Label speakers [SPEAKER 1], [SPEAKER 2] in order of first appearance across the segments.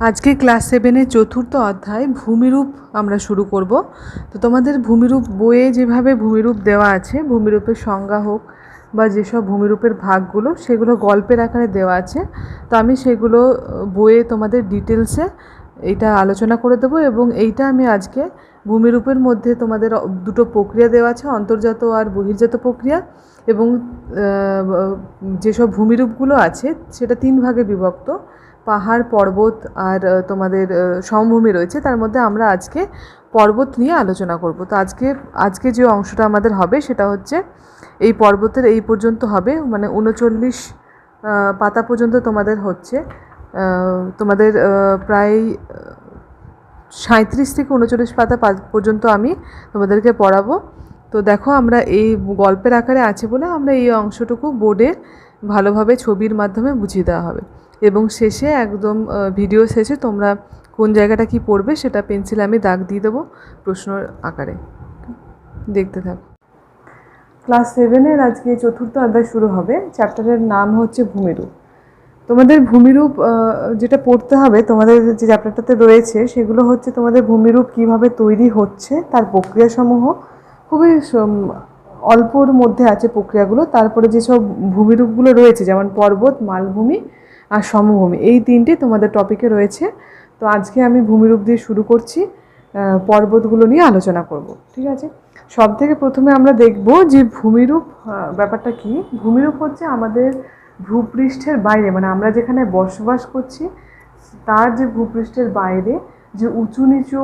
[SPEAKER 1] আজকে ক্লাস সেভেনের চতুর্থ অধ্যায় ভূমিরূপ আমরা শুরু করব। তো তোমাদের ভূমিরূপ বইয়ে যেভাবে ভূমিরূপ দেওয়া আছে, ভূমিরূপের সংজ্ঞা হোক বা যেসব ভূমিরূপের ভাগগুলো, সেগুলো গল্পের আকারে দেওয়া আছে। তো আমি সেগুলো বইয়ে তোমাদের ডিটেলসে এইটা আলোচনা করে দেবো এবং এইটা আমি আজকে ভূমিরূপের মধ্যে তোমাদের দুটো প্রক্রিয়া দেওয়া আছে, অন্তর্জাত আর বহির্জাত প্রক্রিয়া এবং যেসব ভূমিরূপগুলো আছে, সেটা তিন ভাগে বিভক্ত। পাহাড় পর্বত আর তোমাদের সমভূমি রয়েছে, তার মধ্যে আমরা আজকে পর্বত নিয়ে আলোচনা করব। তো আজকে আজকে যে অংশটা আমাদের হবে সেটা হচ্ছে এই পর্বতের এই পর্যন্ত হবে মানে উনচল্লিশ পাতা পর্যন্ত তোমাদের হচ্ছে। তোমাদের প্রায় সাঁত্রিশ থেকে উনচল্লিশ পাতা পর্যন্ত আমি তোমাদেরকে পড়াবো। তো দেখো, আমরা এই গল্পের আকারে আছে বলে আমরা এই অংশটুকু বোর্ডে ভালোভাবে ছবির মাধ্যমে বুঝিয়ে দেওয়া হবে। এবং শেষে একদম ভিডিও শেষে তোমরা কোন জায়গাটা কি পড়বে সেটা পেন্সিল আমি দাগ দিয়ে দেবো প্রশ্ন আকারে। দেখতে থাকো। ক্লাস সেভেনের আজকে চতুর্থ অধ্যায় শুরু হবে। চ্যাপ্টারের নাম হচ্ছে ভূমিরূপ। তোমাদের ভূমিরূপ যেটা পড়তে হবে, তোমাদের যে চ্যাপ্টারটাতে রয়েছে, সেগুলো হচ্ছে তোমাদের ভূমিরূপ কীভাবে তৈরি হচ্ছে, তার প্রক্রিয়াসমূহ। খুবই অল্পর মধ্যে আছে প্রক্রিয়াগুলো। তারপরে যেসব ভূমিরূপগুলো রয়েছে, যেমন পর্বত, মালভূমি আর সমভূমি। এই তিনটে তোমাদের টপিকে রয়েছে। তো আজকে আমি ভূমিরূপ দিয়ে শুরু করছি পর্বতগুলো নিয়ে আলোচনা করব, ঠিক আছে? সব থেকে প্রথমে আমরা দেখব যে ভূমিরূপ ব্যাপারটা কি? ভূমিরূপ হচ্ছে আমাদের ভূপৃষ্ঠের বাইরে মানে আমরা যেখানে বসবাস করছি, তার যে ভূপৃষ্ঠের বাইরে যে উঁচু নিচু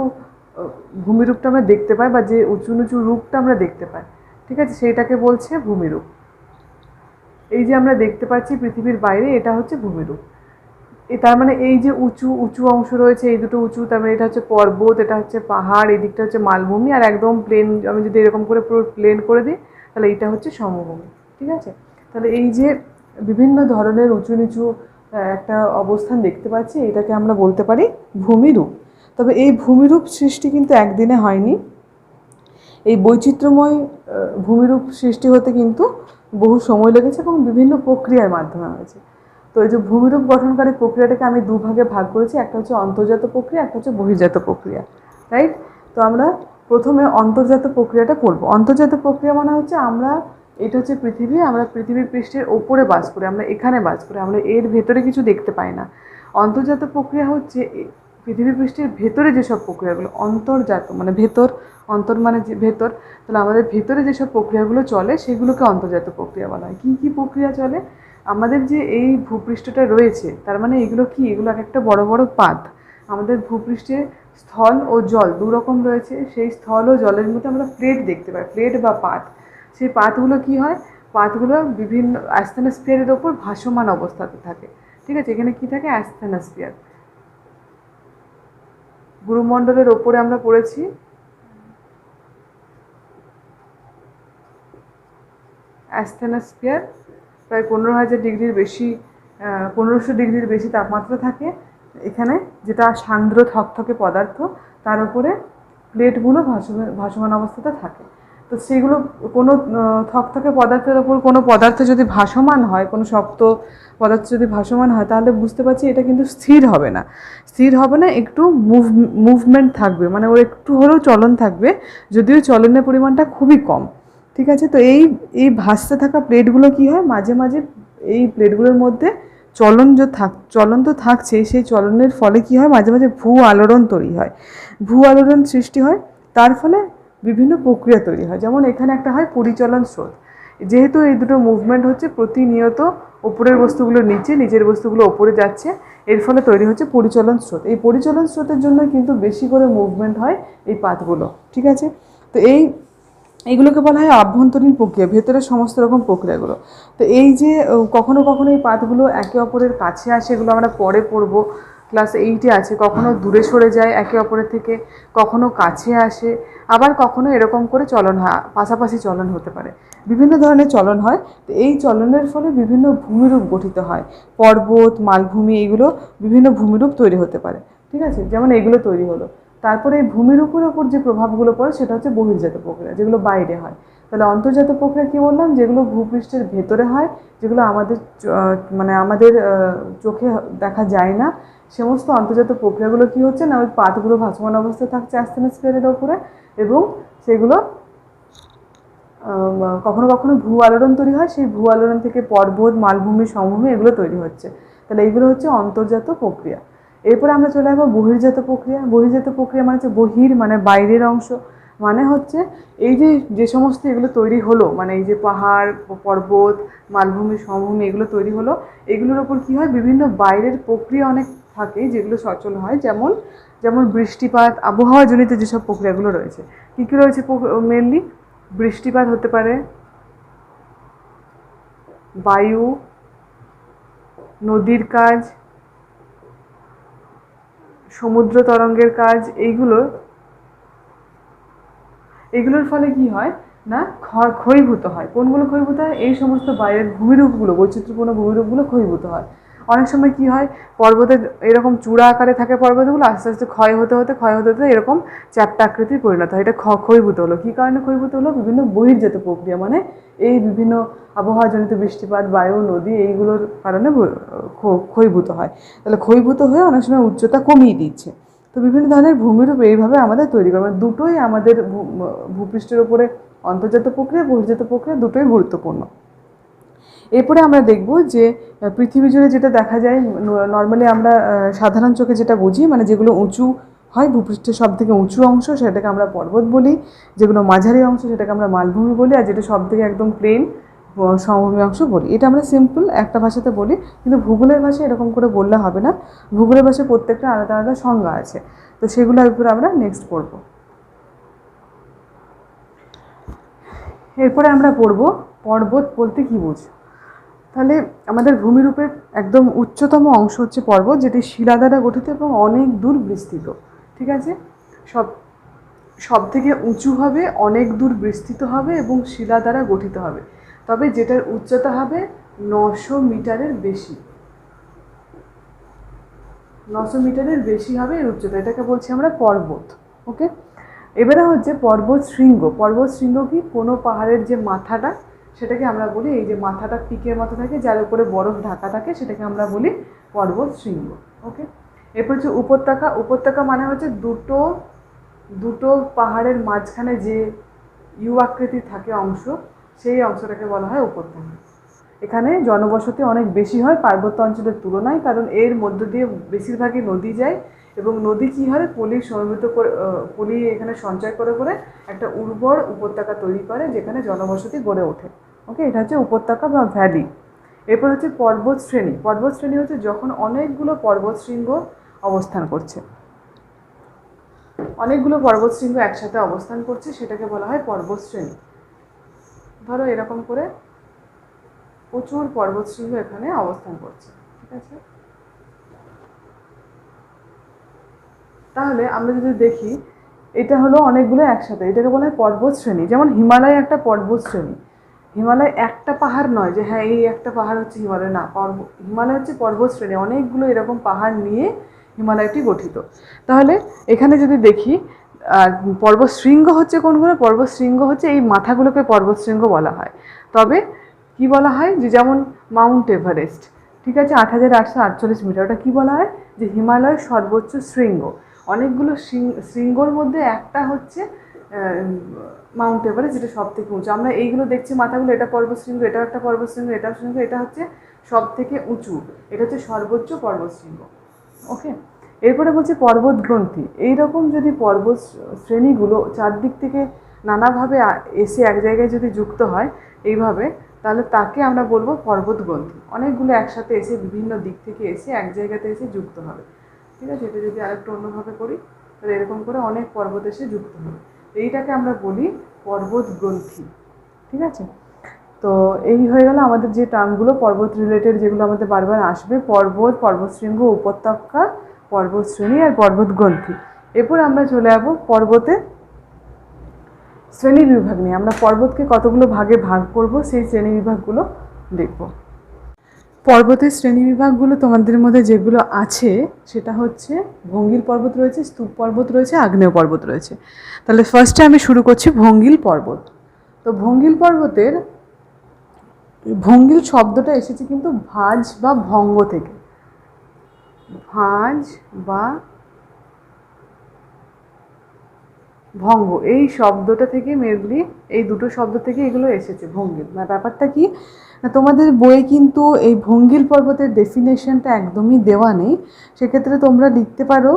[SPEAKER 1] ভূমিরূপটা আমরা দেখতে পাই বা যে উঁচু নিচু রূপটা আমরা দেখতে পাই, ঠিক আছে? সেইটাকে বলছে ভূমিরূপ। এই যে আমরা দেখতে পাচ্ছি পৃথিবীর বাইরে, এটা হচ্ছে ভূমিরূপ। তার মানে এই যে উঁচু উঁচু অংশ রয়েছে, এই দুটো উঁচু, তার মানে এটা হচ্ছে পর্বত, এটা হচ্ছে পাহাড় এই দিকটা হচ্ছে মালভূমি, আর একদম প্লেন আমি যদি এরকম করে পুরো প্লেন করে দিই, তাহলে এটা হচ্ছে সমভূমি, ঠিক আছে? তাহলে এই যে বিভিন্ন ধরনের উঁচু নিচু একটা অবস্থান দেখতে পাচ্ছি, এটাকে আমরা বলতে পারি ভূমিরূপ। তবে এই ভূমিরূপ সৃষ্টি কিন্তু একদিনে হয়নি। এই বৈচিত্র্যময় ভূমিরূপ সৃষ্টি হতে কিন্তু বহু সময় লেগেছে এবং বিভিন্ন প্রক্রিয়ার মাধ্যমে হয়েছে। তো এই যে ভূমিরূপ গঠনকারী প্রক্রিয়াটাকে আমি দুভাগে ভাগ করেছি, একটা হচ্ছে অন্তর্জাত প্রক্রিয়া, একটা হচ্ছে বহির্জাত প্রক্রিয়া রাইট তো আমরা প্রথমে অন্তর্জাত প্রক্রিয়াটা পড়ব অন্তর্জাত প্রক্রিয়া মানে হচ্ছে আমরা, এটা হচ্ছে পৃথিবী, আমরা পৃথিবীর পৃষ্ঠের ওপরে বাস করি, আমরা এখানে বাস করি, আমরা এর ভেতরে কিছু দেখতে পাই না। অন্তর্জাত প্রক্রিয়া হচ্ছে পৃথিবী পৃষ্ঠের ভেতরে যেসব প্রক্রিয়াগুলো, অন্তর্জাত মানে ভেতর, অন্তর মানে যে ভেতর, তাহলে আমাদের ভেতরে যেসব প্রক্রিয়াগুলো চলে, সেগুলোকে অন্তর্জাত প্রক্রিয়া বলা হয়। কী কী প্রক্রিয়া চলে? আমাদের যে এই ভূপৃষ্ঠটা রয়েছে, তার মানে এগুলো কি? এগুলো এক একটা বড় বড় পাত। আমাদের ভূপৃষ্ঠে স্থল ও জল দু রকম রয়েছে। সেই স্থল ও জলের মধ্যে আমরা প্লেট দেখতে পাই, প্লেট বা পাত। সেই পাতগুলো কি হয়? পাতগুলো বিভিন্ন অ্যাস্থেনোস্ফিয়ারের ওপর ভাসমান অবস্থাতে থাকে। ঠিক আছে? এখানে কি থাকে? অ্যাস্থেনোস্ফিয়ার। গুরুমণ্ডলের ওপরে আমরা পড়েছি। অ্যাস্থেনাস্পিয়ার প্রায় পনেরো হাজার ডিগ্রির বেশি পনেরোশো ডিগ্রির বেশি তাপমাত্রা থাকে। এখানে যেটা সান্দ্র থকথকে পদার্থ, তার উপরে প্লেটগুলো ভাসমান ভাসমান অবস্থাতে থাকে। তো সেগুলো কোনো থকথকে পদার্থের ওপর কোনো পদার্থ যদি ভাসমান হয়, কোনো শক্ত পদার্থ যদি ভাসমান হয়, তাহলে বুঝতে পারছি এটা কিন্তু স্থির হবে না। স্থির হবে না, একটু মুভ মুভমেন্ট থাকবে মানে ওর একটু হলেও চলন থাকবে, যদিও চলনের পরিমাণটা খুবই কম। ঠিক আছে? তো এই এই ভাসতে থাকা প্লেটগুলো কি হয়? মাঝে মাঝে এই প্লেটগুলোর মধ্যে চলন যে থাক, চলন তো থাকছেই সেই চলনের ফলে কি হয়? মাঝে মাঝে ভূ আলোড়ন তৈরি হয়। ভূ আলোড়ন সৃষ্টি হয়, তার ফলে বিভিন্ন প্রক্রিয়া তৈরি হয়। যেমন এখানে একটা হয় পরিচলন স্রোত। যেহেতু এই দুটো মুভমেন্ট হচ্ছে প্রতিনিয়ত ওপরের বস্তুগুলো নিচে, নিচের বস্তুগুলো ওপরে যাচ্ছে, এর ফলে তৈরি হচ্ছে পরিচলন স্রোত। এই পরিচলন স্রোতের জন্য কিন্তু বেশি করে মুভমেন্ট হয় এই পাতগুলো, ঠিক আছে? তো এই, এইগুলোকে বলা হয় আভ্যন্তরীণ প্রক্রিয়া ভেতরে সমস্ত রকম প্রক্রিয়াগুলো। তো এই যে কখনো কখনো এই পাতগুলো একে অপরের কাছে আসে, এগুলো আমরা পরে পড়ব। ক্লাস এইটে আছে, কখনো দূরে সরে যায় একে অপরের থেকে, কখনো কাছে আসে, আবার কখনো এরকম করে চলন হয় পাশাপাশি চলন হতে পারে। বিভিন্ন ধরনের চলন হয়, তো এই চলনের ফলে বিভিন্ন ভূমিরূপ গঠিত হয়। পর্বত, মালভূমি, এগুলো বিভিন্ন ভূমিরূপ তৈরি হতে পারে। ঠিক আছে? যেমন এগুলো তৈরি হলো। তারপরে এই ভূমির উপর ওপর যে প্রভাবগুলো পড়ে, সেটা হচ্ছে বহির্জাত প্রক্রিয়া, যেগুলো বাইরে হয়। তাহলে অন্তর্জাত প্রক্রিয়া কী বললাম? যেগুলো ভূপৃষ্ঠের ভেতরে হয়, যেগুলো আমাদের মানে আমাদের চোখে দেখা যায় না সমস্ত অন্তর্জাত প্রক্রিয়াগুলো কি হচ্ছে না, ওই পাতগুলো ভাসমান অবস্থায় থাকছে অ্যাস্থেনোস্ফিয়ারের ওপরে এবং সেগুলো কখনো কখনো ভূ আলোড়ন তৈরি হয়, সেই ভূ আলোড়ন থেকে পর্বত মালভূমি, সমভূমি এগুলো তৈরি হচ্ছে। তাহলে এইগুলো হচ্ছে অন্তর্জাত প্রক্রিয়া। এরপরে আমরা চলে আসব বহির্জাত প্রক্রিয়া। বহির্জাত প্রক্রিয়া মানে হচ্ছে বহির মানে বাইরের অংশ। মানে হচ্ছে এই যে যে সমস্ত এগুলো তৈরি হলো মানে এই যে পাহাড়, পর্বত, মালভূমি, সমভূমি এগুলো তৈরি হলো, এগুলোর ওপর কী হয়, বিভিন্ন বাইরের প্রক্রিয়া অনেক থাকে যেগুলো সচল হয়, যেমন যেমন বৃষ্টিপাত, আবহাওয়াজনিত যেসব প্রক্রিয়াগুলো রয়েছে। কী কী রয়েছে মেনলি বৃষ্টিপাত হতে পারে, বায়ু, নদীর কাজ, সমুদ্র তরঙ্গের কাজ, এইগুলো, এগুলোর ফলে কি হয় না, ক্ষয়, ক্ষয়ীভূত হয়। কোনগুলো ক্ষয়ীভূত হয়? এই সমস্ত বাইরের ভূমিরূপগুলো, বৈচিত্র্যপূর্ণ ভূমিরূপগুলো ক্ষয়ীভূত হয়। অনেক সময় কি হয় পর্বতের এরকম চূড়া আকারে থাকে পর্বতগুলো, আস্তে আস্তে ক্ষয় হতে হতে, ক্ষয় হতে হতে এরকম চ্যাপ্টা আকৃতির পরিণত হয়। এটা ক্ষ- ক্ষয়ীভূত হলো। কী কারণে ক্ষয়ভূত হলো? বিভিন্ন বহির্জাত প্রক্রিয়া মানে এই বিভিন্ন আবহাওয়াজনিত বৃষ্টিপাত, বায়ু, নদী এইগুলোর কারণে ক্ষয়ভূত হয়। তাহলে ক্ষয়ভূত হয়ে অনেক সময় উচ্চতা কমিয়ে দিচ্ছে। তো বিভিন্ন ধরনের ভূমিরূপ এইভাবে আমাদের তৈরি করে। মানে দুটোই আমাদের ভূপৃষ্ঠের উপরে অন্তর্জাত প্রক্রিয়া, বহির্জাত প্রক্রিয়া দুটোই গুরুত্বপূর্ণ। এরপরে আমরা দেখব যে পৃথিবী জুড়ে যেটা দেখা যায় নর্মালি আমরা সাধারণ চোখে যেটা বুঝি মানে যেগুলো উঁচু হয়, ভূপৃষ্ঠের সব থেকে উঁচু অংশ, সেটাকে আমরা পর্বত বলি, যেগুলো মাঝারি অংশ, সেটাকে আমরা মালভূমি বলি, আর যেটা সব থেকে একদম প্লেন সমভূমি অংশ বলি। এটা আমরা সিম্পল একটা ভাষাতে বলি, কিন্তু ভূগোলের ভাষায় এরকম করে বললে হবে না। ভূগোলের ভাষায় প্রত্যেকটা আলাদা আলাদা সংজ্ঞা আছে। তো সেগুলোর উপরে আমরা নেক্সট পড়ব। এরপরে আমরা পড়ব, পর্বত বলতে কী বুঝি তাহলে আমাদের ভূমিরূপের একদম উচ্চতম অংশ হচ্ছে পর্বত, যেটি শিলা দ্বারা গঠিত এবং অনেক দূর বিস্তৃত, ঠিক আছে? সব সব থেকে উঁচু হবে, অনেক দূর বিস্তৃত হবে এবং শিলা দ্বারা গঠিত হবে। তবে যেটার উচ্চতা হবে নশো মিটারের বেশি। নশো মিটারের বেশি হবে এর উচ্চতা, এটাকে বলছি আমরা পর্বত, ওকে? এবারে হচ্ছে পর্বত শৃঙ্গ। পর্বত শৃঙ্গ কি? কোনো পাহাড়ের যে মাথাটা সেটাকে আমরা বলি এই যে মাথাটা পিকের মতো থাকে, যার উপরে বরফ ঢাকা থাকে, সেটাকে আমরা বলি পর্বত শৃঙ্গ ওকে এরপর হচ্ছে উপত্যকা উপত্যকা মানে হচ্ছে দুটো দুটো পাহাড়ের মাঝখানে যে ইউ আকৃতির থাকে অংশ, সেই অংশটাকে বলা হয় উপত্যকা। এখানে জনবসতি অনেক বেশি হয় পার্বত্য অঞ্চলের তুলনায়, কারণ এর মধ্য দিয়ে বেশিরভাগই নদী যায় এবং নদী কী হয়? পলি সমৃদ্ধ করে পলি এখানে সঞ্চয় করে করে একটা উর্বর উপত্যকা তৈরি করে, যেখানে জনবসতি গড়ে ওঠে। ওকে এটা হচ্ছে উপত্যকা বা ভ্যালি এরপর হচ্ছে পর্বত শ্রেণি। পর্বত শ্রেণি হচ্ছে যখন অনেকগুলো পর্বত শৃঙ্গ অবস্থান করছে। অনেকগুলো পর্বত শৃঙ্গ একসাথে অবস্থান করছে, সেটাকে বলা হয় পর্বত শ্রেণি। ধরো এরকম করে প্রচুর পর্বত শৃঙ্গ এখানে অবস্থান করছে, ঠিক আছে? তাহলে আমরা যদি দেখি, এটা হলো অনেকগুলো একসাথে। এটাকে বলা হয় পর্বত শ্রেণি। যেমন হিমালয় একটা পর্বত শ্রেণি। হিমালয় একটা পাহাড় নয় যে হ্যাঁ এই একটা পাহাড় হচ্ছে হিমালয়। না, পর্ব, হিমালয় হচ্ছে পর্বত শ্রেণি অনেকগুলো এরকম পাহাড় নিয়ে হিমালয়টি গঠিত। তাহলে এখানে যদি দেখি, আর পর্বত শৃঙ্গ হচ্ছে কোনগুলো পর্বত শৃঙ্গ হচ্ছে এই মাথাগুলোকে পর্বত শৃঙ্গ বলা হয়। তবে কি বলা হয়? যে যেমন মাউন্ট এভারেস্ট, ঠিক আছে, আট হাজার আটশো আটচল্লিশ মিটার। ওটা কী বলা হয়? যে হিমালয়ের সর্বোচ্চ শৃঙ্গ। অনেকগুলো শৃঙ্গর মধ্যে একটা হচ্ছে মাউন্ট এভারেস্ট যেটা সব থেকে উঁচু। আমরা এইগুলো দেখছি মাথাগুলো, এটা পর্বতশৃঙ্গ, এটাও একটা পর্বতশৃঙ্গ, এটাও শৃঙ্গ, এটা হচ্ছে সব থেকে উঁচু। এটা হচ্ছে সর্বোচ্চ পর্বতশৃঙ্গ। ওকে এরপরে বলছে পর্বত গ্রন্থি এইরকম যদি পর্বত শ্রেণীগুলো চারদিক থেকে নানাভাবে এসে এক জায়গায় যদি যুক্ত হয় এইভাবে, তাহলে তাকে আমরা বলব পর্বত গ্রন্থি অনেকগুলো একসাথে এসে বিভিন্ন দিক থেকে এসে এক জায়গাতে এসে যুক্ত হবে। ঠিক আছে? এটা যদি আরেকটু অন্যভাবে করি, তাহলে এরকম করে অনেক পর্বত এসে যুক্ত হবে। এইটাকে আমরা বলি পর্বত গ্রন্থি, ঠিক আছে? তো এই হয়ে গেল আমাদের যে টার্মগুলো পর্বত রিলেটেড যেগুলো আমাদের বারবার আসবে, পর্বত, পর্বতশৃঙ্গ, উপত্যকা পর্বত শ্রেণি আর পর্বত গ্রন্থি। এরপর আমরা চলে যাব পর্বতে শ্রেণি বিভাগ নিয়ে। আমরা পর্বতকে কতগুলো ভাগে ভাগ করব, সেই শ্রেণি বিভাগগুলো দেখব। পর্বতের শ্রেণি বিভাগগুলো তোমাদের মধ্যে যেগুলো আছে, সেটা হচ্ছে ভঙ্গিল পর্বত রয়েছে, স্তূপ পর্বত রয়েছে, আগ্নেয় পর্বত রয়েছে। তাহলে ফার্স্টে আমি শুরু করছি ভঙ্গিল পর্বত। তো ভঙ্গিল পর্বতের, ভঙ্গিল শব্দটা এসেছে কিন্তু ভাঁজ বা ভঙ্গ থেকে। ভাঁজ বা ভঙ্গ। এই শব্দটা থেকে মেনলি এই দুটো শব্দ থেকে এগুলো এসেছে, ভঙ্গিল। মানে ব্যাপারটা কি, তোমাদের বইয়ে কিন্তু এই ভঙ্গিল পর্বতের ডেফিনেশনটা একদমই দেওয়া নেই। সেক্ষেত্রে তোমরা লিখতে পারো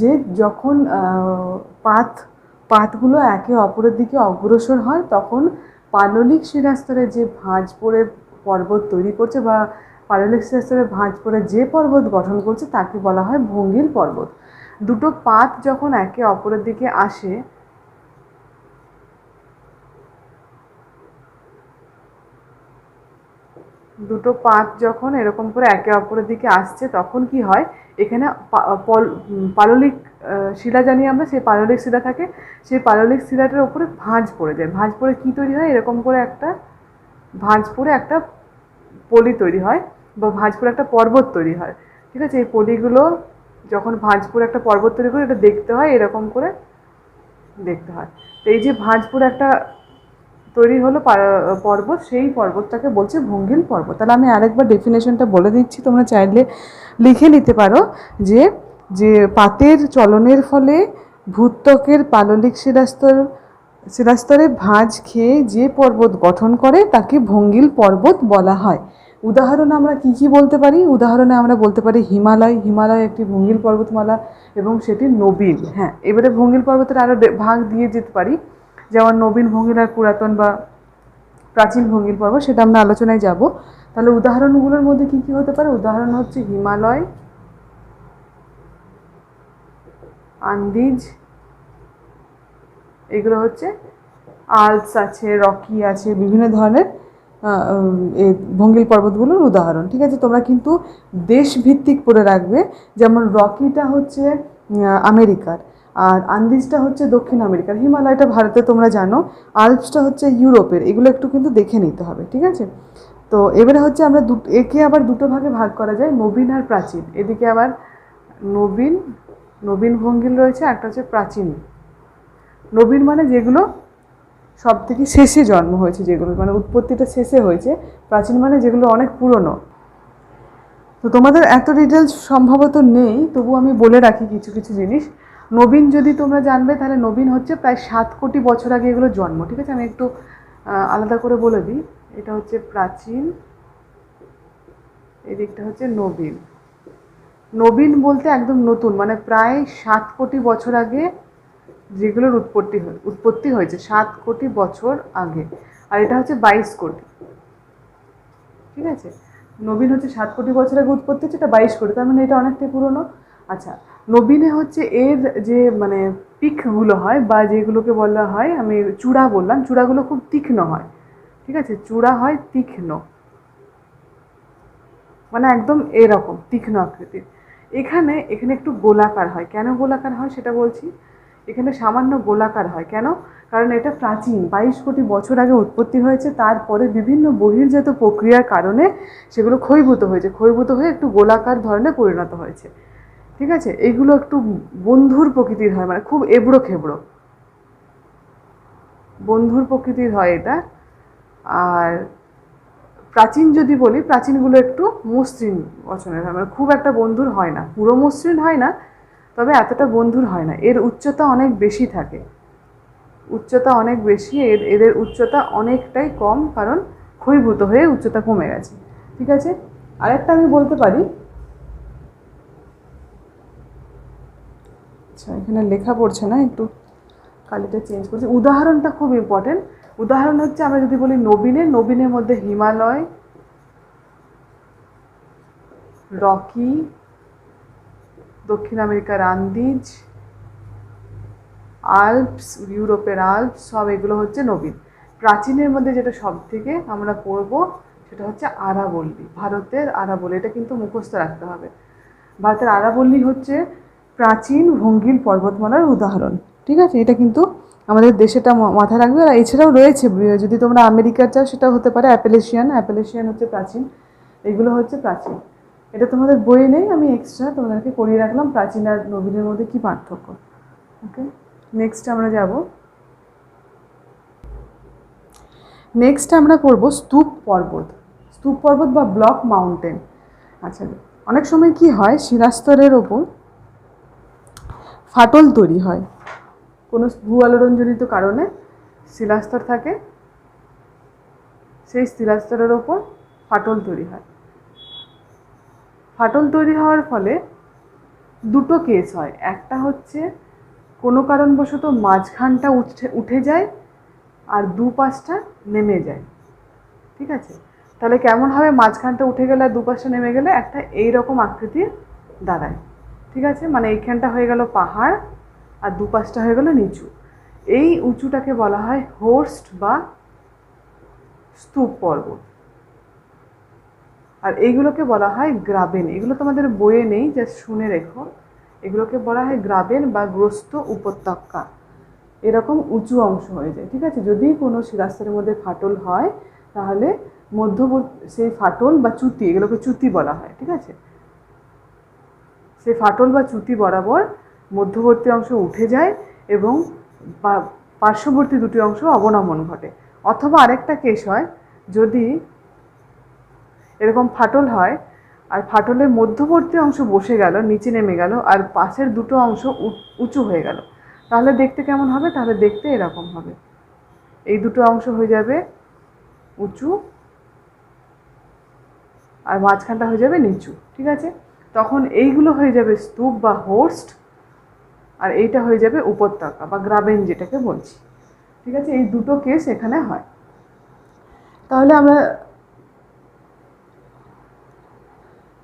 [SPEAKER 1] যে যখন পাত পাতগুলো একে অপরের দিকে অগ্রসর হয়, তখন পাললিক শিলাস্তরে যে ভাঁজ পড়ে পর্বত তৈরি করছে বা পাললিক শিলাস্তরে ভাঁজ পড়ে যে পর্বত গঠন করছে, তাকে বলা হয় ভঙ্গিল পর্বত। দুটো পাত যখন একে অপরের দিকে আসে, দুটো পাত যখন এরকম করে একে অপরের দিকে আসছে, তখন কি হয়? এখানে পাললিক শিলা জানি আমরা, সেই পাললিক শিলা থাকে, সেই পাললিক শিলাটার উপরে ভাঁজ পড়ে যায়। ভাঁজ পড়ে কি তৈরি হয়? এরকম করে একটা ভাঁজ পড়ে একটা পলি তৈরি হয় বা ভাঁজ পড়ে একটা পর্বত তৈরি হয়। ঠিক আছে? এই পলিগুলো যখন ভাঁজ পড়ে একটা পর্বত তৈরি করে, এটা দেখতে হয়, এরকম করে দেখতে হয়। তো এই যে ভাঁজপুর একটা তৈরি হলো পর্বত, সেই পর্বতটাকে বলছে ভঙ্গিল পর্বত। তাহলে আমি আরেকবার ডেফিনেশনটা বলে দিচ্ছি, তোমরা চাইলে লিখে নিতে পারো যে যে পাতের চলনের ফলে ভূত্বকের পাললিক শিলাস্তর, শিলাস্তরে ভাঁজ খেয়ে যে পর্বত গঠন করে, তাকে ভঙ্গিল পর্বত বলা হয়। উদাহরণ আমরা কি কি বলতে পারি? উদাহরণে আমরা বলতে পারি হিমালয় হিমালয় একটি ভঙ্গিল পর্বতমালা এবং সেটি নবীন। হ্যাঁ এবারে ভঙ্গিল পর্বতের আরও ভাগ দিয়ে যেতে পারি। যেমন নবীন ভঙ্গিল আর পুরাতন বা প্রাচীন ভঙ্গিল পর্বত সেটা আমরা আলোচনায় যাব। তাহলে উদাহরণগুলোর মধ্যে কি কি হতে পারে? উদাহরণ হচ্ছে হিমালয়, আন্দিজ, এগুলো হচ্ছে আলপস আছে, রকি আছে, বিভিন্ন ধরনের ভঙ্গিল পর্বতগুলোর উদাহরণ, ঠিক আছে? তোমরা কিন্তু দেশভিত্তিক পড়ে রাখবে, যেমন রকিটা হচ্ছে আমেরিকার, আর আন্দিজটা হচ্ছে দক্ষিণ আমেরিকার। হিমালয়টা ভারতে তোমরা জানো, আলপসটা হচ্ছে ইউরোপের, এগুলো একটু কিন্তু দেখে নিতে হবে, ঠিক আছে? তো এবারে হচ্ছে আমরা দুটো একে আবার দুটো ভাগে ভাগ করা যায়, নবীন আর প্রাচীন। এদিকে আবার নবীন নবীন ভঙ্গিল রয়েছে, একটা হচ্ছে প্রাচীন। নবীন মানে যেগুলো সব থেকে শেষে জন্ম হয়েছে যেগুলো মানে উৎপত্তিটা শেষে হয়েছে, প্রাচীন মানে যেগুলো অনেক পুরনো। তো তোমাদের এত ডিটেলস সম্ভবত নেই, তবু আমি বলে রাখি কিছু কিছু জিনিস। নবীন যদি তোমরা জানবে, তাহলে নবীন হচ্ছে প্রায় সাত কোটি বছর আগে এগুলো জন্ম, ঠিক আছে? আমি একটু আলাদা করে বলে দিই। এটা হচ্ছে প্রাচীন, এদিকটা হচ্ছে নবীন। নবীন বলতে একদম নতুন মানে প্রায় সাত কোটি বছর আগে যেগুলোর উৎপত্তি উৎপত্তি হয়েছে সাত কোটি বছর আগে। আর এটা হচ্ছে বাইশ কোটি। ঠিক আছে? নবীন হচ্ছে সাত কোটি বছর আগে উৎপত্তি হচ্ছে এটা বাইশ কোটি। তার মানে এটা অনেকটাই পুরনো। আচ্ছা নবীনে হচ্ছে এর যে মানে পিকগুলো হয় বা যেগুলোকে বলা হয়, আমি চূড়া বললাম, চূড়াগুলো খুব তীক্ষ্ণ হয়। ঠিক আছে? চূড়া হয় তীক্ষ্ণ। মানে একদম এরকম, তীক্ষ্ণ আকৃতির। এখানে এখানে একটু গোলাকার হয়। কেন গোলাকার হয় সেটা বলছি? এখানে সামান্য গোলাকার হয়। কেন? কারণ এটা প্রাচীন। বাইশ কোটি বছর আগে উৎপত্তি হয়েছে, তারপরে বিভিন্ন বহির্জাত প্রক্রিয়ার কারণে সেগুলো ক্ষয়ভূত হয়েছে। ক্ষয়ভূত হয়ে একটু গোলাকার ধরনে পরিণত হয়েছে। ঠিক আছে? এইগুলো একটু বন্ধুর প্রকৃতির হয় মানে খুব এবড়ো খেবড়ো। বন্ধুর প্রকৃতির হয় এটা। আর প্রাচীন যদি বলি, প্রাচীনগুলো একটু মসৃণ গঠনের হয়। মানে খুব একটা বন্ধুর হয় না। পুরো মসৃণ হয় না তবে এতটা বন্ধুর হয় না। এর উচ্চতা অনেক বেশি থাকে। উচ্চতা অনেক বেশি, এর, এদের উচ্চতা অনেকটাই কম কারণ ক্ষয়ভূত হয়ে উচ্চতা কমে গেছে। ঠিক আছে? আরেকটা আমি বলতে পারি। আচ্ছা এখানে লেখা পড়ছে না, একটু কালিটা চেঞ্জ করছি। উদাহরণটা খুব ইম্পর্টেন্ট উদাহরণ হচ্ছে, আমরা যদি বলি নবীনের নবীনের মধ্যে হিমালয়, রকি দক্ষিণ আমেরিকার আন্দিজ আল্পস, ইউরোপের আল্পস, সব এগুলো হচ্ছে নবীন। প্রাচীনের মধ্যে যেটা সব থেকে আমরা পড়ব সেটা হচ্ছে আরাবল্লী, ভারতের আরাবল্লী। এটা কিন্তু মুখস্থ রাখতে হবে। ভারতের আরাবল্লী হচ্ছে প্রাচীন ভঙ্গিল পর্বতমালার উদাহরণ, ঠিক আছে? এটা কিন্তু আমাদের দেশেটা মাথায় রাখবে। আর এছাড়াও রয়েছে যদি তোমরা আমেরিকার চাও সেটা হতে পারে। অ্যাপেলেশিয়ান অ্যাপেলেশিয়ান হচ্ছে প্রাচীন। এগুলো হচ্ছে প্রাচীন। এটা তোমাদের বইয়ে নেই, আমি এক্সট্রা তোমাদেরকে করিয়ে রাখলাম, প্রাচীন আর নবীনের মধ্যে কী পার্থক্য? ওকে নেক্সট আমরা যাব। নেক্সট আমরা পড়ব স্তূপ পর্বত। স্তূপ পর্বত বা ব্লক মাউন্টেন। আচ্ছা অনেক সময় কি হয়, শিলাস্তরের ওপর ফাটল তৈরি হয়। কোনো ভূ আলোড়নজনিত কারণে শিলাস্তর থাকে, সেই শিলাস্তরের ওপর ফাটল তৈরি হয়। ফাটল তৈরি হওয়ার ফলে দুটো কেস হয়। একটা হচ্ছে, কোনো কারণবশত মাঝখানটা উঠে উঠে যায় আর দু পাশটা নেমে যায়। ঠিক আছে? তাহলে কেমন হবে? মাঝখানটা উঠে গেলে আর দু পাশটা নেমে গেলে একটা এই রকম আকৃতির দাঁড়ায়। ঠিক আছে? মানে এইখানটা হয়ে গেল পাহাড় আর দু পাশটা হয়ে গেল নিচু। এই উঁচুটাকে বলা হয় হোর্স্ট বা স্তূপ পর্বত। আর এইগুলোকে বলা হয় গ্রাবেন। এগুলো তোমাদের বইয়ে নেই জাস্ট শুনে রেখো। এগুলোকে বলা হয় গ্রাবেন বা গ্রস্ত উপত্যকা। এরকম উঁচু অংশ হয়ে যায়, ঠিক আছে? যদি কোনো শিলাস্তরের মধ্যে ফাটল হয়, তাহলে মধ্যবর্তী, সেই ফাটল বা চ্যুতি এগুলোকে চ্যুতি বলা হয়, ঠিক আছে? সেই ফাটল বা চ্যুতি বরাবর মধ্যবর্তী অংশ উঠে যায় এবং পার্শ্ববর্তী দুটি অংশ অবনমন ঘটে। অথবা আরেকটা কেস হয়, যদি এরকম ফাটল হয়, আর ফাটলের মধ্যবর্তী অংশ বসে গেল, নিচে নেমে গেল, আর পাশের দুটো অংশ উঁচু হয়ে গেল। তাহলে দেখতে কেমন হবে? তাহলে দেখতে এরকম হবে। এই দুটো অংশ হয়ে যাবে উঁচু, আর মাঝখানটা হয়ে যাবে নিচু, ঠিক আছে? তখন এইগুলো হয়ে যাবে স্তূপ বা হোস্ট আর এইটা হয়ে যাবে উপত্যকা বা গ্রাবেন যেটাকে বলছি। ঠিক আছে? এই দুটো কেস এখানে হয়। তাহলে আমরা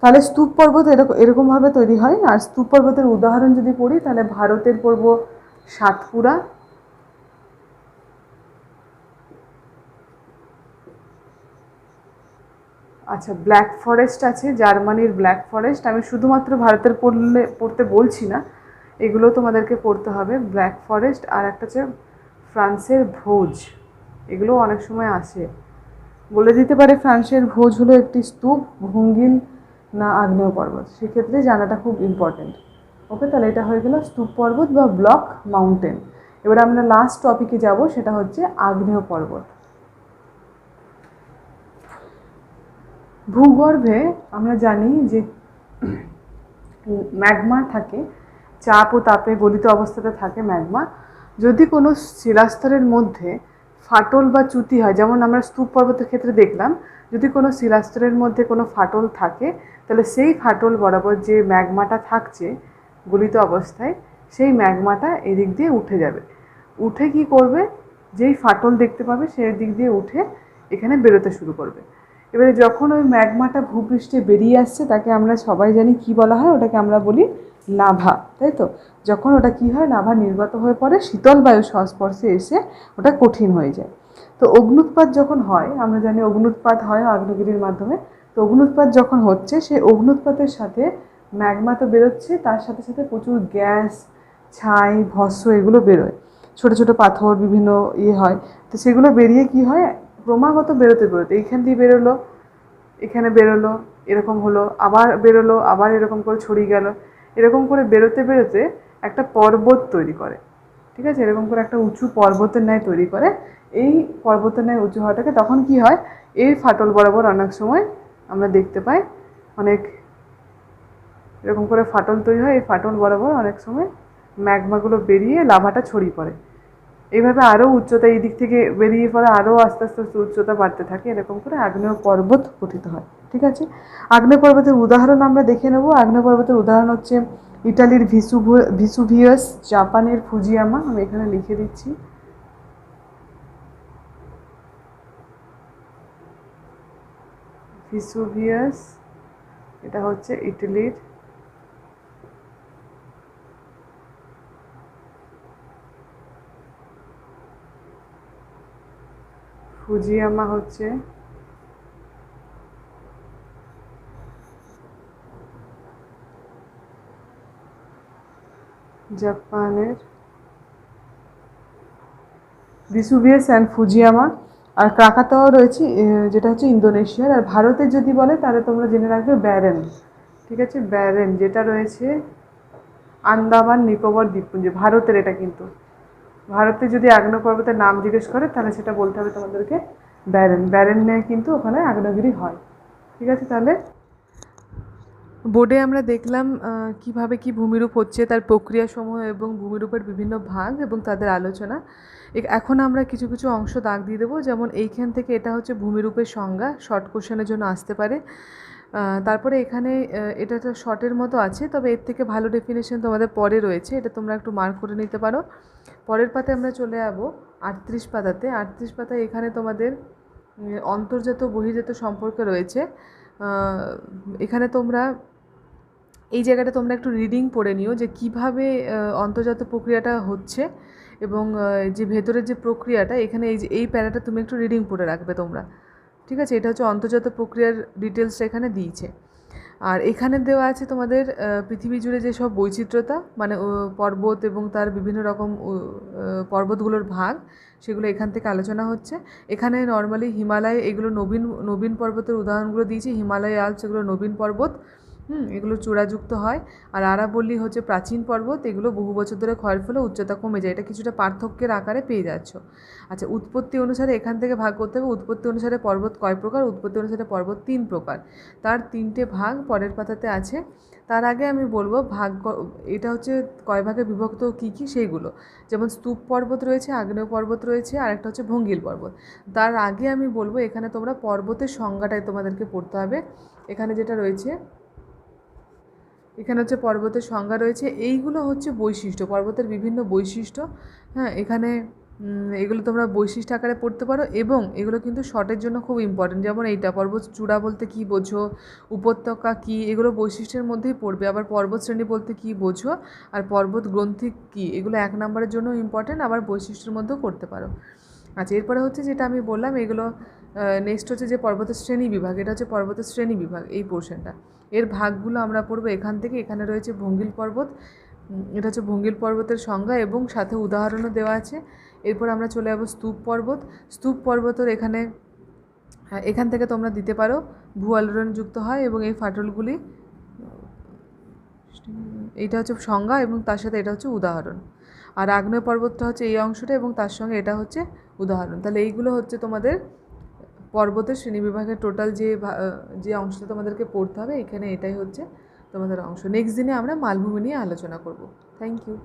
[SPEAKER 1] তাহলে স্তূপ পর্বত এরকম, এরকমভাবে তৈরি হয়। আর স্তূপ পর্বতের উদাহরণ যদি পড়ি, তাহলে ভারতের পর্ব সাতপুরা। আচ্ছা ব্ল্যাক ফরেস্ট আছে, জার্মানির ব্ল্যাক ফরেস্ট। আমি শুধুমাত্র ভারতের পড়লে, পড়তে বলছি না, এগুলো তোমাদেরকে পড়তে হবে। ব্ল্যাক ফরেস্ট আর একটা হচ্ছে ফ্রান্সের ভোজ এগুলো অনেক সময় আসে। বলে দিতে পারে ফ্রান্সের ভোজ হলো একটি স্তূপ, ভঙ্গিল না আগ্নেয় পর্বত। সেক্ষেত্রে জানাটা খুব ইম্পর্টেন্ট ওকে তাহলে এটা হয়ে গেল স্তূপ পর্বত বা ব্লক মাউন্টেন এবার আমরা লাস্ট টপিকে যাব, সেটা হচ্ছে আগ্নেয় পর্বত। ভূগর্ভে আমরা জানি যে ম্যাগমা থাকে, চাপ ও তাপে গলিত অবস্থাতে থাকে ম্যাগমা। যদি কোনো শিলাস্তরের মধ্যে ফাটল বা চ্যুতি হয়, যেমন আমরা স্তূপ পর্বতের ক্ষেত্রে দেখলাম, যদি কোনো শিলাস্তরের মধ্যে কোনো ফাটল থাকে, তাহলে সেই ফাটল বরাবর যে ম্যাগমাটা থাকছে গলিত অবস্থায়, সেই ম্যাগমাটা এদিক দিয়ে উঠে যাবে। উঠে কি করবে? যেই ফাটল দেখতে পাবে সেই দিক দিয়ে উঠে এখানে বেরোতে শুরু করবে। এবারে যখন ওই ম্যাগমাটা ভূপৃষ্ঠে বেরিয়ে আসছে, তাকে আমরা সবাই জানি কি বলা হয়, ওটাকে আমরা বলি লাভা তাই তো? যখন ওটা কি হয় লাভা নির্গত হয়ে পড়ে, শীতল বায়ুর সংস্পর্শে এসে ওটা কঠিন হয়ে যায়। তো অগ্নুৎপাত যখন হয়, আমরা জানি অগ্নুৎপাত হয় আগ্নেয়গিরির মাধ্যমে, তো অগ্নুৎপাত যখন হচ্ছে, সেই অগ্নুৎপাতের সাথে ম্যাগমা তো বেরোচ্ছে, তার সাথে সাথে প্রচুর গ্যাস, ছাই, ভস্ম এগুলো বেরোয়। ছোট ছোট পাথর, বিভিন্ন ইয়ে হয়। তো সেগুলো বেরিয়ে কি হয়, ক্রমাগত বেরোতে বেরোতে, এইখান দিয়ে বেরোলো, এখানে বেরোলো, এরকম হলো, আবার বেরোলো, আবার এরকম করে ছড়িয়ে গেল। এরকম করে বেরোতে বেরোতে একটা পর্বত তৈরি করে। ঠিক আছে? এরকম করে একটা উঁচু পর্বতের ন্যায় তৈরি করে। এই পর্বতের ন্যায় উঁচু হওয়াটাকে তখন কি হয়? এই ফাটল বরাবর অনেক সময় আমরা দেখতে পাই। অনেক এরকম করে ফাটল তৈরি হয়। এই ফাটল বরাবর অনেক সময় ম্যাগমাগুলো বেরিয়ে লাভাটা ছড়িয়ে পড়ে। এইভাবে আরও উচ্চতা এই দিক থেকে বেরিয়ে পড়ে, আরও আস্তে আস্তে আস্তে উচ্চতা বাড়তে থাকে। এরকম করে আগ্নেয় পর্বত গঠিত হয়। ঠিক আছে? আগ্নেয় পর্বতের উদাহরণ আমরা দেখে নেব। আগ্নেয় পর্বতের উদাহরণ হচ্ছে ইটালির ভিসুভু, ভিসুভিয়াস, জাপানের ফুজিয়ামা। আমি এখানে লিখে দিচ্ছি। ভিসুভিয়াস, এটা হচ্ছে ইটালির ফুজিয়ামা হচ্ছে জাপানের ভিসুভিয়াস অ্যান্ড ফুজিয়ামা। আর ক্রাকাতাও রয়েছে যেটা হচ্ছে ইন্দোনেশিয়ার। আর ভারতের যদি বলে, তাহলে তোমরা জেনে রাখবে ব্যারেন। ঠিক আছে? ব্যারেন, যেটা রয়েছে আন্দামান নিকোবর দ্বীপপুঞ্জ, ভারতের এটা কিন্তু। ভারতে যদি আগ্নেয় পর্বতের নাম জিজ্ঞেস করে, তাহলে সেটা বলতে হবে তোমাদেরকে ব্যারেন। ব্যারেনে কিন্তু ওখানে আগ্নেয়গিরি হয়। ঠিক আছে? তাহলে বোর্ডে আমরা দেখলাম কীভাবে কি ভূমিরূপ হচ্ছে, তার প্রক্রিয়াসমূহ এবং ভূমিরূপের বিভিন্ন ভাগ এবং তাদের আলোচনা। এখন আমরা কিছু কিছু অংশ দাগ দিয়ে দেবো। যেমন এইখান থেকে এটা হচ্ছে ভূমিরূপের সংজ্ঞা, শর্ট কোশ্চেনের জন্য আসতে পারে। তারপরে এখানে এটা একটা শর্টের মতো আছে, তবে এর থেকে ভালো ডেফিনেশন তোমাদের পরে রয়েছে। এটা তোমরা একটু মার্ক করে নিতে পারো। পরের পাতায় আমরা চলে যাব আটত্রিশ পাতাতে। আটত্রিশ পাতায় এখানে তোমাদের অন্তর্জাত বহির্জাত সম্পর্ক রয়েছে। এখানে তোমরা এই জায়গাটা তোমরা একটু রিডিং পড়ে নিও যে কীভাবে অন্তর্জাত প্রক্রিয়াটা হচ্ছে এবং যে ভেতরের যে প্রক্রিয়াটা, এখানে এই যে, এই প্যারাটা তুমি একটু রিডিং পড়ে রাখবে তোমরা। ঠিক আছে? এটা হচ্ছে অন্তর্জাত প্রক্রিয়ার ডিটেলসটা এখানে দিয়েছে। আর এখানে দেওয়া আছে তোমাদের পৃথিবী জুড়ে যেসব বৈচিত্র্যতা মানে পর্বত এবং তার বিভিন্ন রকম পর্বতগুলোর ভাগ, সেগুলো এখান থেকে আলোচনা হচ্ছে। এখানে নর্মালি হিমালয় এগুলো নবীন নবীন পর্বতের উদাহরণগুলো দিয়েছি। হিমালয় আল্পস এগুলো নবীন পর্বত হুম, এগুলো চূড়াযুক্ত হয়। আর আরাবল্লী হচ্ছে প্রাচীন পর্বত, এগুলো বহু বছর ধরে ক্ষয়ের ফলে উচ্চতা কমে যায়। এটা কিছুটা পার্থক্যের আকারে পেয়ে যাচ্ছ। আচ্ছা উৎপত্তি অনুসারে এখান থেকে ভাগ করতে হবে। উৎপত্তি অনুসারে পর্বত কয় প্রকার? উৎপত্তি অনুসারে পর্বত তিন প্রকার। তার তিনটে ভাগ পরের পাতাতে আছে। তার আগে আমি বলব ভাগ এটা হচ্ছে কয় ভাগে বিভক্ত কী কী? সেইগুলো। যেমন স্তূপ পর্বত রয়েছে, আগ্নেয় পর্বত রয়েছে, আর একটা হচ্ছে ভঙ্গিল পর্বত। তার আগে আমি বলব এখানে তোমরা পর্বতের সংজ্ঞাটাই তোমাদেরকে পড়তে হবে। এখানে যেটা রয়েছে এখানে হচ্ছে পর্বতের সংজ্ঞা রয়েছে। এইগুলো হচ্ছে বৈশিষ্ট্য, পর্বতের বিভিন্ন বৈশিষ্ট্য। হ্যাঁ এখানে এগুলো তোমরা বৈশিষ্ট্য আকারে পড়তে পারো এবং এগুলো কিন্তু শর্টের জন্য খুব ইম্পর্টেন্ট যেমন এইটা, পর্বত চূড়া বলতে কী বোঝো, উপত্যকা কী, এগুলো বৈশিষ্ট্যের মধ্যেই পড়বে। আবার পর্বত শ্রেণি বলতে কী বোঝো, আর পর্বত গ্রন্থি কী, এগুলো এক নম্বরের জন্য ইম্পর্টেন্ট আবার বৈশিষ্ট্যের মধ্যেও করতে পারো। আচ্ছা এরপরে হচ্ছে যেটা আমি বললাম, এগুলো নেক্সট হচ্ছে যে পর্বতের শ্রেণি বিভাগ, এটা হচ্ছে পর্বত শ্রেণি বিভাগ, এই পোর্শনটা এর ভাগগুলো আমরা পড়ব এখান থেকে, এখানে রয়েছে ভঙ্গিল পর্বত এটা হচ্ছে ভঙ্গিল পর্বতের সংজ্ঞা এবং সাথে উদাহরণও দেওয়া আছে। এরপর আমরা চলে যাব স্তূপ পর্বত। স্তূপ পর্বতের এখানে এখান থেকে তোমরা দিতে পারো, ভূ আলোড়ন যুক্ত হয় এবং এই ফাটলগুলি এইটা হচ্ছে সংজ্ঞা এবং তার সাথে এটা হচ্ছে উদাহরণ। আর আগ্নেয় পর্বতটা হচ্ছে এই অংশটা এবং তার সঙ্গে এটা হচ্ছে উদাহরণ। তাহলে এইগুলো হচ্ছে তোমাদের পর্বতের শ্রেণীবিভাগের টোটাল যে যে অংশটা তোমাদেরকে পড়তে হবে, এখানে এটাই হচ্ছে তোমাদের অংশ। নেক্সট দিনে আমরা মালভূমি নিয়ে আলোচনা করব। Thank you